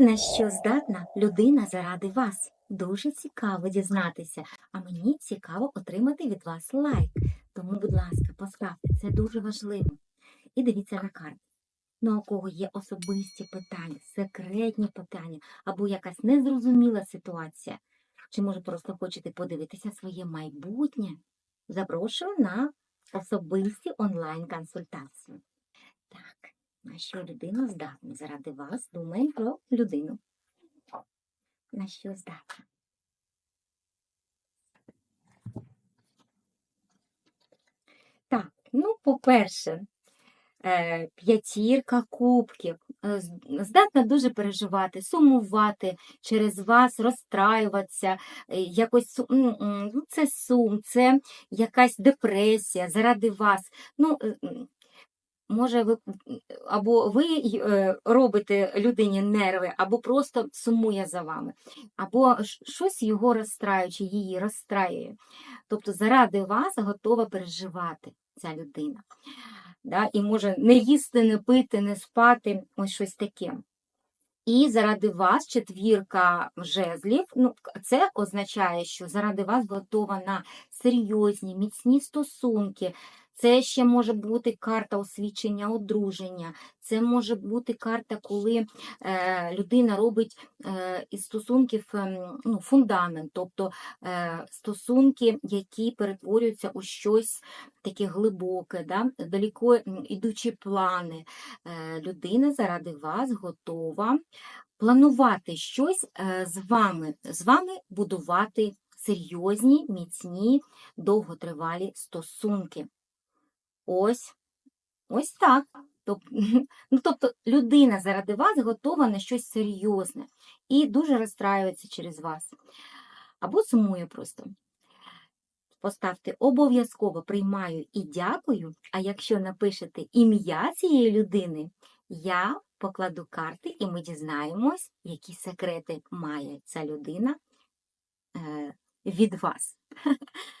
На що здатна людина заради вас? Дуже цікаво дізнатися, а мені цікаво отримати від вас лайк. Тому, будь ласка, поставте, це дуже важливо. І дивіться на карти. Ну, у кого є особисті питання, секретні питання або якась незрозуміла ситуація, чи може просто хочете подивитися своє майбутнє? Запрошую на особисті онлайн-консультації. Що людина здатна? Заради вас думаємо про людину. На що здатна? Так, ну, по-перше, е, п'ятірка кубків. Е, Здатна дуже переживати, сумувати через вас, розстраюватися, е, якось м, ну, це сум, це якась депресія заради вас. Ну, може, ви або ви е, робите людині нерви, або просто сумує за вами, або щось його розстраює, чи її розстраює. Тобто заради вас готова переживати ця людина. Да? І може не їсти, не пити, не спати, ось щось таке. І заради вас четвірка жезлів, ну, це означає, що заради вас готова на серйозні, міцні стосунки. Це ще може бути карта освідчення одруження, це може бути карта, коли е, людина робить е, із стосунків ем, ну, фундамент, тобто е, стосунки, які перетворюються у щось таке глибоке, да? далеко м, ідучі плани. Е, людина заради вас готова планувати щось е, з вами, з вами будувати серйозні, міцні, довготривалі стосунки. Ось, ось так. Ну, тобто людина заради вас готова на щось серйозне і дуже розстраюється через вас. Або сумує просто. Поставте обов'язково приймаю і дякую. А якщо напишете ім'я цієї людини, я покладу карти і ми дізнаємось, які секрети має ця людина е, від вас.